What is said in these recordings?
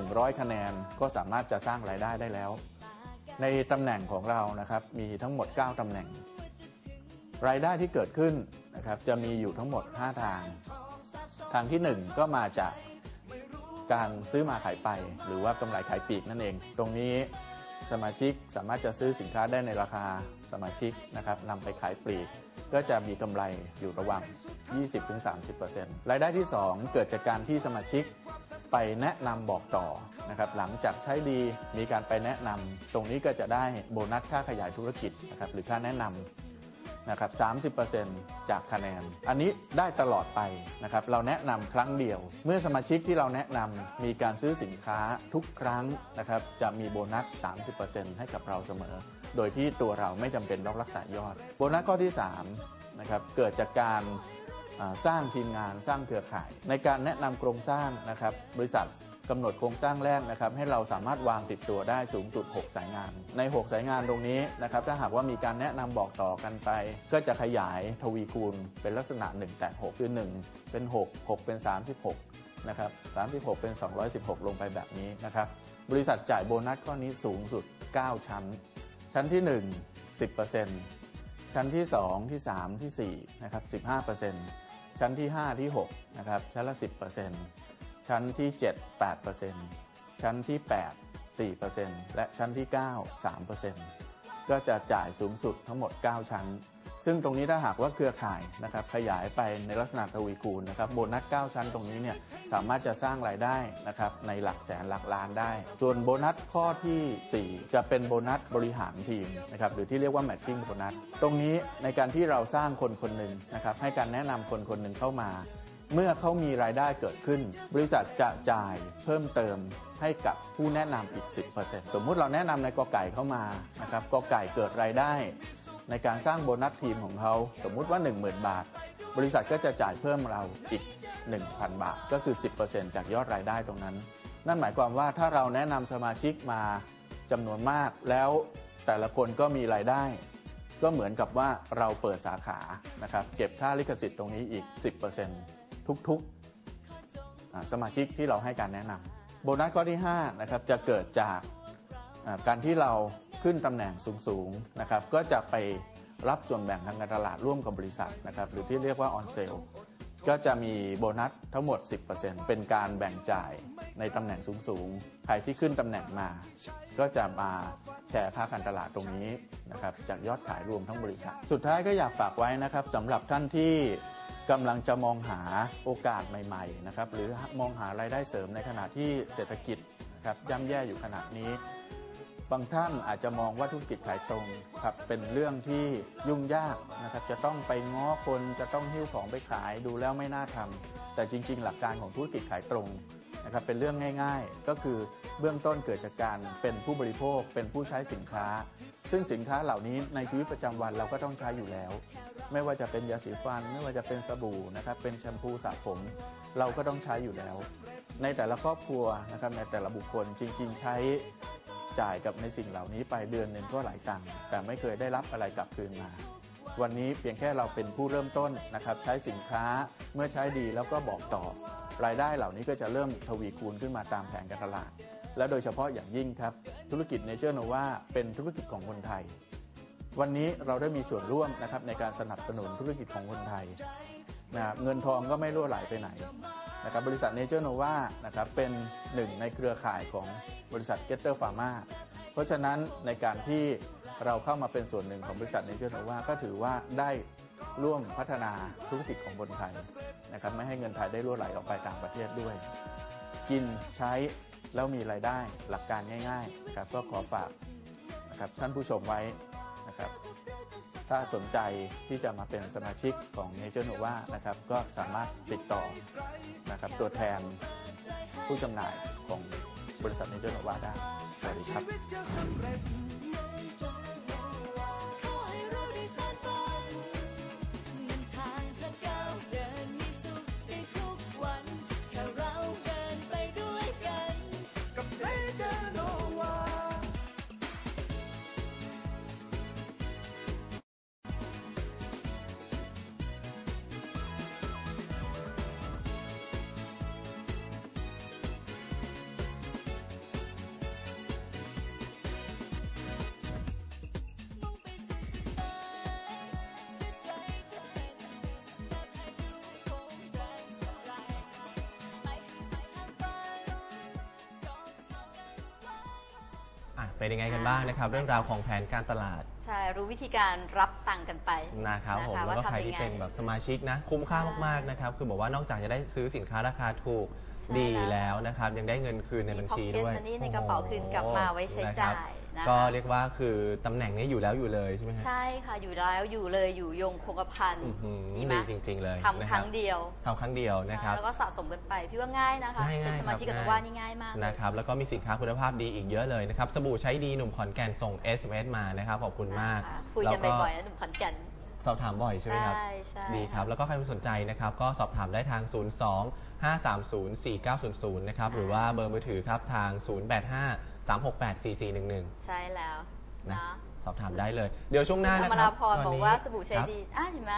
100 คะแนนก็สามารถจะสร้างรายได้ได้แล้ว ในตำแหน่งของเรานะครับมีทั้งหมด 9ตำแหน่ง รายได้ที่เกิดขึ้นนะครับจะมีอยู่ทั้งหมด 5 ทาง ทางที่ 1 ก็มาจากการซื้อมาขายไป หรือว่ากำไรขายปลีกนั่นเอง ตรงนี้สมาชิกสามารถจะซื้อสินค้าได้ในราคาสมาชิกนะครับนำไปขายปลีก ก็จะมีกำไรอยู่ระหว่าง 20-30%รายได้ที่ 2 เกิดจากการที่สมาชิก ไปแนะนำบอกต่อนะครับหลังจากใช้ดีมีการไปแนะนำตรงนี้ก็จะได้โบนัสค่าขยายธุรกิจนะครับหรือค่าแนะนำนะครับ30%จากคะแนน อันนี้ได้ตลอดไปนะครับเราแนะนำครั้งเดียว เมื่อสมาชิกที่เราแนะนำมีการซื้อสินค้าทุกครั้งนะครับจะมีโบนัส 30%ให้กับเราเสมอ โดยที่ตัวเราไม่จำเป็นต้องรักษายอด โบนัสข้อที่3นะครับเกิดจากการ สร้างทีมงานสร้างเครือข่าย ในการแนะนำโครงสร้างนะครับบริษัทกำหนดโครงสร้างแรกนะครับให้เราสามารถวางติดตัวได้สูงสุด 6 สายงาน ใน 6 สายงานตรงนี้นะครับถ้าหากว่ามีการแนะนำบอกต่อกันไป ก็จะขยายทวีคูณเป็นลักษณะ1แต่6คือ 1 เป็น 6 6 เป็น 36นะครับ36 เป็น 216 ลงไปแบบนี้นะครับบริษัทจ่ายโบนัสข้อนี้สูงสุด 9 ชั้น ชั้นที่ 1 10%ชั้นที่ 2 ที่ 3 ที่4นะครับ15% ชั้นที่ 5 ที่ 6 นะครับ ชั้นละ 10%ชั้นที่ 7 8%ชั้นที่ 8 4%และชั้นที่ 9 3%ก็จะจ่ายสูงสุดทั้งหมด 9 ชั้น ซึ่งตรงนี้ถ้าหากว่าเครือข่ายนะครับขยายไปในลักษณะทวีคูณนะครับโบนัส 9 ชั้นตรงนี้เนี่ยสามารถจะสร้างรายได้นะครับในหลักแสนหลักล้านได้ ส่วนโบนัสข้อที่ 4 จะเป็นโบนัสบริหารทีมนะครับหรือที่เรียกว่าแมทชิ่งโบนัสตรงนี้ในการที่เราสร้างคนคนหนึ่งนะครับให้การแนะนำคนคนหนึ่งเข้ามา เมื่อเขามีรายได้เกิดขึ้น บริษัทจะจ่ายเพิ่มเติมให้กับผู้แนะนำอีก 10%สมมุติเราแนะนำในกอไก่เข้ามานะครับกอไก่เกิดรายได้ ในการสร้างโบนัสทีมของเขาสมมุติว่า 10,000 บาท บริษัทก็จะจ่ายเพิ่มเราอีก 1,000 บาท ก็คือ 10%จากยอดรายได้ตรงนั้น นั่นหมายความว่าถ้าเราแนะนำสมาชิกมาจำนวนมากแล้วแต่ละคนก็มีรายได้ ก็เหมือนกับว่าเราเปิดสาขานะครับเก็บค่าลิขสิทธิ์ตรงนี้อีก 10%ทุกๆสมาชิกที่เราให้การแนะนำโบนัสข้อที่5นะครับจะเกิดจากการที่เรา ขึ้นตำแหน่งสูงๆนะครับก็จะไปรับส่วนแบ่งทางการตลาดร่วมกับบริษัทนะครับหรือที่เรียกว่าออนเซลก็จะมีโบนัสทั้งหมด 10%เป็นการแบ่งจ่ายในตำแหน่งสูงๆ ใครที่ขึ้นตำแหน่งมา ก็จะมาแชร์ค่าการตลาดตรงนี้นะครับจากยอดขายรวมทั้งบริษัท สุดท้ายก็อยากฝากไว้นะครับสำหรับท่านที่กำลังจะมองหาโอกาสใหม่ๆนะครับหรือมองหารายได้เสริมในขณะที่เศรษฐกิจครับย่ำแย่อยู่ขณะนี้ บางท่านอาจจะมองว่าธุรกิจขายตรงครับเป็นเรื่องที่ยุ่งยากนะครับจะต้องไปง้อคนจะต้องหิ้วของไปขายดูแล้วไม่น่าทำแต่จริง ๆ หลักการของธุรกิจขายตรงนะครับเป็นเรื่องง่าย ๆ ก็คือเบื้องต้นเกิดจากการเป็นผู้บริโภคเป็นผู้ใช้สินค้า ซึ่งสินค้าเหล่านี้ในชีวิตประจำวันเราก็ต้องใช้อยู่แล้ว ไม่ว่าจะเป็นยาสีฟัน ไม่ว่าจะเป็นสบู่นะครับเป็นแชมพูสระผม เราก็ต้องใช้อยู่แล้ว ในแต่ละครอบครัวนะครับในแต่ละบุคคลจริง ๆ ใช้ จ่ายกับในสิ่งเหล่านี้ไปเดือนหนึ่งก็หลายตังค์แต่ไม่เคยได้รับอะไรกลับคืนมา วันนี้เพียงแค่เราเป็นผู้เริ่มต้นนะครับ ใช้สินค้าเมื่อใช้ดีแล้วก็บอกต่อ รายได้เหล่านี้ก็จะเริ่มทวีคูณขึ้นมาตามแผนการตลาด และโดยเฉพาะอย่างยิ่งครับ ธุรกิจเนเจอร์โนวาเป็นธุรกิจของคนไทย วันนี้เราได้มีส่วนร่วมนะครับในการสนับสนุนธุรกิจของคนไทยนะเงินทองก็ไม่รั่วไหลไปไหน นะครับบริษัทเนเจอร์โนวานะครับเป็นหนึ่งในเครือข่ายของบริษัทเกตเตอร์ฟาร์มาเพราะฉะนั้นในการที่เราเข้ามาเป็นส่วนหนึ่งของบริษัทเนเจอร์โนวาก็ถือว่าได้ร่วมพัฒนาธุรกิจของคนไทยนะครับไม่ให้เงินไทยได้รั่วไหลออกไปต่างประเทศด้วย กินใช้แล้วมีรายได้หลักการง่ายๆนะครับก็ขอฝากนะครับท่านผู้ชมไว้นะครับ ถ้าสนใจที่จะมาเป็นสมาชิกของ Nature Nova นะครับก็สามารถติดต่อนะครับตัวแทนผู้จำหน่ายของบริษัท Nature Nova ได้สวัสดีครับ เป็นยังไงกันบ้างนะครับ เรื่องราวของแผนการตลาดใช่รู้วิธีการรับตังค์กันไป นะครับผมนะะแล้วก็ว่าใครทำที่ยังไงเป็นแบบสมาชิกนะ คุ้มค่ามากๆนะครับ คือบอกว่านอกจากจะได้ซื้อสินค้าราคาถูกใช่ดีแล้ว แล้วนะครับ ยังได้เงินคืนในบัญชีด้วยมี pocket money ในกระเป๋าคืนกลับมาไว้ใช้จ่าย นะ นะคะก็เรียกว่าคือตำแหน่งนี้อยู่แล้วอยู่เลยใช่ไหมฮะ ใช่ค่ะอยู่แล้วอยู่เลยอยู่ยงคงกระพันอื้อหือดีไหมดีจริงๆเลยทำครั้งเดียวทำครั้งเดียวนะครับ ใช่แล้วก็สะสมกันไป พี่ว่าง่ายนะคะ ง่ายๆเป็นสมาชิกครักับนง่ายว่านี่ง่ายมากเลยนะครับแล้วก็มีสินค้าคุณภาพดีอีกเยอะเลยนะครับ สบู่ใช้ดีหนุ่มขอนแก่นส่ง SMS มานะครับ ขอบคุณมากนะคะคุยกันแล้วบ่อยๆนะหนุ่มขอนแก่น สอบถามบ่อยใช่ไหมครับ ใช่ใช่ ดีครับ แล้วก็ใครสนใจนะครับ ก็สอบถามได้ทาง 02 530 4900 นะครับ หรือว่าเบอร์มือถือครับทาง 085 368 4411 ใช่แล้วนะนะ สอบถามได้เลย เดี๋ยวช่วงหน้าธรนะรมครัราบพรตนบอกนี้ว่าสบู่ใช้ครับ ดีอะเห็นไหม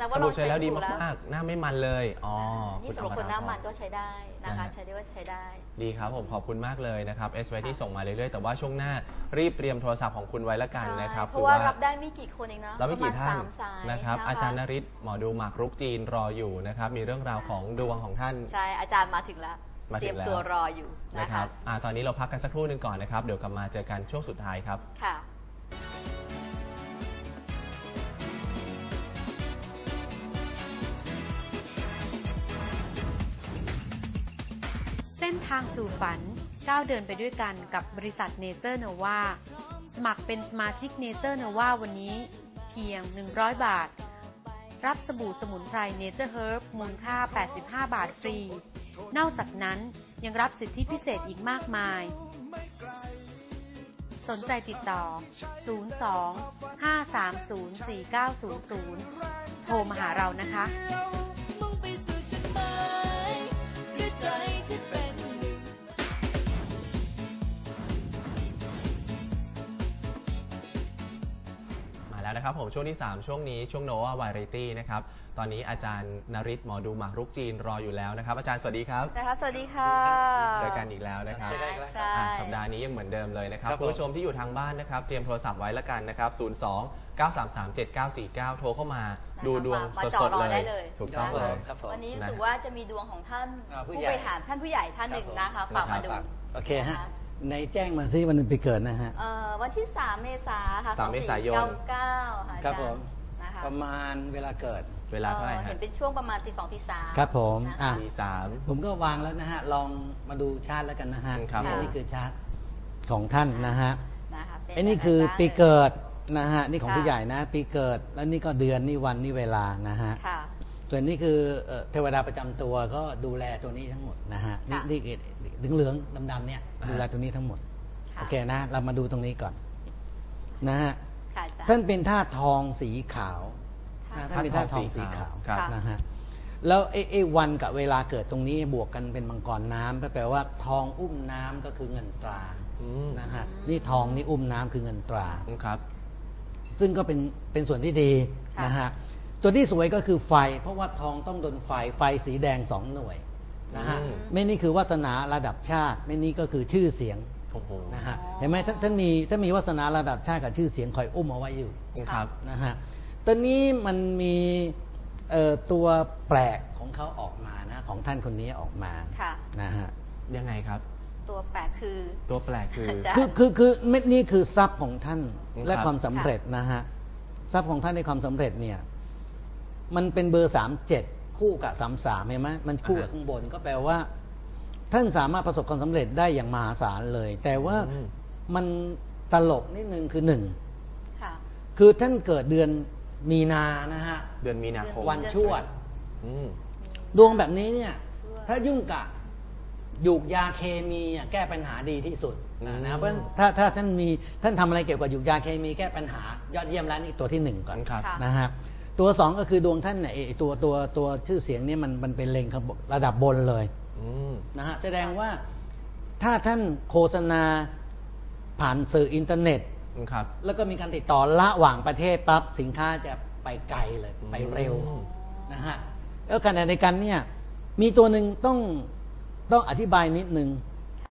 แสดงสว่าเราบู่ใช้แล้วดีถูกมากๆหน้าไม่มันเลยอ๋อนี่คุณสำหรับอมคนหน้ามันพรก็ใช้ได้นะนะคะฮะใช้ได้ว่าใช้ได้ ดีครับผมขอบคุณมากเลยนะครับ s อ t ที่ค่ะส่งมาเรื่อยๆแต่ว่าช่วงหน้ารีบเตรียมโทรศัพท์ของคุณไว้ละกันนะครับเพราะว่ารับได้ไม่กี่คนเองนะเราไม่กี่ประท่านสามสายนะครับะคะอาจารย์นริศหมอดูหมากรุกจีนรออยู่นะครับ มีเรื่องราวของดวงของท่าน ใช่อาจารย์มาถึงแล้ว มาเตถึรียงมแล้ว ตัวรออยู่นะนะครัคะบอ่าตอนนี้เราพักกันสักครู่หนึ่งก่อนนะครับ เดี๋ยวกลับมาเจอกันช่วงสุดท้ายครับ ค่ะ ส้นทางสู่ฝันก้าวเดินไปด้วยกันกับบริษัทเนเจอร์เนวาสมัครเป็นสมาชิกเนเจอร์เนวาวันนี้ เพียง 100 บาท รับสบู่สมุนไพรเนเจอร์เฮิร์บมูลค่า 85 บาทฟรี นอกจากนั้นยังรับสิทธิพิเศษอีกมากมาย สนใจติดต่อ 02 530 4900 โทรมาหาเรานะคะ นะครับผมช่วงที่ 3 ช่วงนี้ช่วงโนวาวาไรตี้นะครับตอนนี้อาจารย์นริศหมอดูหมากรุกจีนรออยู่แล้วนะครับ อาจารย์สวัสดีครับนะคะสวัสดีค่ะ เจอกันอีกแล้วนะครับใช่ใช่ อะสัปดาห์นี้ยังเหมือนเดิมเลยนะครับครับผม คุณผู้ชมที่อยู่ทางบ้านนะครับเตรียมโทรศัพท์ไว้ละกันนะครับ 02 933 7949 โทรเข้ามาดูดวงมาสจ่อดรอๆเลได้ยเลยถูกต้องเลย ครับผม วันนี้รู้นะสึกว่าจะมีดวงของท่านอ่าผู้ผู้ใหญ่ บริหารท่านผู้ใหญ่ท่านหนึ่งนะคะฝากมาดูโอเคฮะ น ในแจ้งมาซิวันนึงไปเกิดนะฮะ เอ่อวันที่ 3 เมษาค่ะสามเมษายน2499ค่ะอาครัจาบรผมย์นะคะประมาณเวลาเกิด เวลาเท่าไหร่อ่อฮะเห็นเป็นช่วงประมาณตีสองตีสามครับผมนะคะ อะทีสาม ผมก็วางแล้วนะฮะ ลองมาดูชาร์ตแล้วกันนะฮะครับ นี่ผมนี่คือชาร์ตของท่านนะฮะนะคะเป็ไอ้นี่คือยังไงบ้างปีเกิดนะฮะ นี่ของค่ะผู้ใหญ่นะ ปีเกิด แล้วนี่ก็เดือนนี่วันนี่เวลานะฮะ ค่ะ ส่วนนี้คือเอ่อเทวดาประจำตัวก็ดูแลตัวนี้ทั้งหมดนะฮะนี่ค่ะนี่เหลืองเหลืองๆดำๆเนี่ยอ่าฮะดูแลตัวนี้ทั้งหมดค่ะโอเคนะ เรามาดูตรงนี้ก่อน นะฮะค่ะอาจารย์ท่านเป็นธาตุทองสีขาวค่ะนะท่านเป็นธาตุทองสีขาวครับค่ะนะฮะแล้วไอ้ไอ้วันกับเวลาเกิดตรงนี้บวกกันเป็นมังกรน้ำก็แปลว่าทองอุ้มน้ำก็คือเงินตราอืมนะฮะนี่ทองนี่อุ้มน้ำคือเงินตราครับ ซึ่งก็เป็นเป็นส่วนที่ดีค่ะนะฮะ ตัวที่สวยก็คือไฟ เพราะว่าทองต้องโดนไฟไฟสีแดงสองหน่วยนะฮะอืมไม่นี่คือวาสนาระดับชาติ ไม่นี่ก็คือชื่อเสียงโอ้โหนะฮะอ๋อเห็นไหมท่านท่านมีท่านมีวาสนาระดับชาติกับชื่อเสียงคอยอุ้มเอาไว้อยู่ครับนะฮะตอนนี้มันมีเอ่อตัวแปลกของเขาออกมานะของท่านคนนี้ออกมาค่ะนะฮะยังไงครับ ตัวแปลกคือตัวแปลกคืออาจารย์คือคือคือเม็ดนี้คือทรัพย์ของท่านครับและความสำเร็จนะฮะทรัพย์ของท่านในความสำเร็จเนี่ย มันเป็นเบอร์สามเจ็ดคู่กับสามสามเห็นไหมมันคู่กับอ่าฮะข้างบนก็แปลว่า ท่านสามารถประสบความสำเร็จได้อย่างมหาศาลเลย แต่ว่าอืมมันตลกนิดนึงคือหนึ่งค่ะคือท่านเกิดเดือนมีนานะฮะ เดือนมีนาคมวันชวดอืมดวงแบบนี้เนี่ยชวดถ้ายุ่งกับยูกยาเคมีอะแก้ปัญหาดีที่สุดอืมนะเพราะฉะนั้นถ้าถ้าท่านมีท่านทำอะไรเกี่ยวกับยูกยาเคมีแก้ปัญหายอดเยี่ยมแล้วนี่ตัวที่หนึ่งก่อนครับค่ะนะฮะ ตัวสองก็คือดวงท่านเนี่ยไอ้ตัวตัวตัวชื่อเสียงเนี่ยมันมันเป็นเลงครับระดับบนเลยอืมนะฮะแสดงว่าถ้าท่านโฆษณาผ่านสื่ออินเทอร์เน็ตครับ แล้วก็มีการติดต่อระหว่างประเทศปั๊บสินค้าจะไปไกลเลยอืมไปเร็วนะฮะแล้วขณะในกันเนี่ยมีตัวหนึ่งต้องต้องอธิบายนิดนึง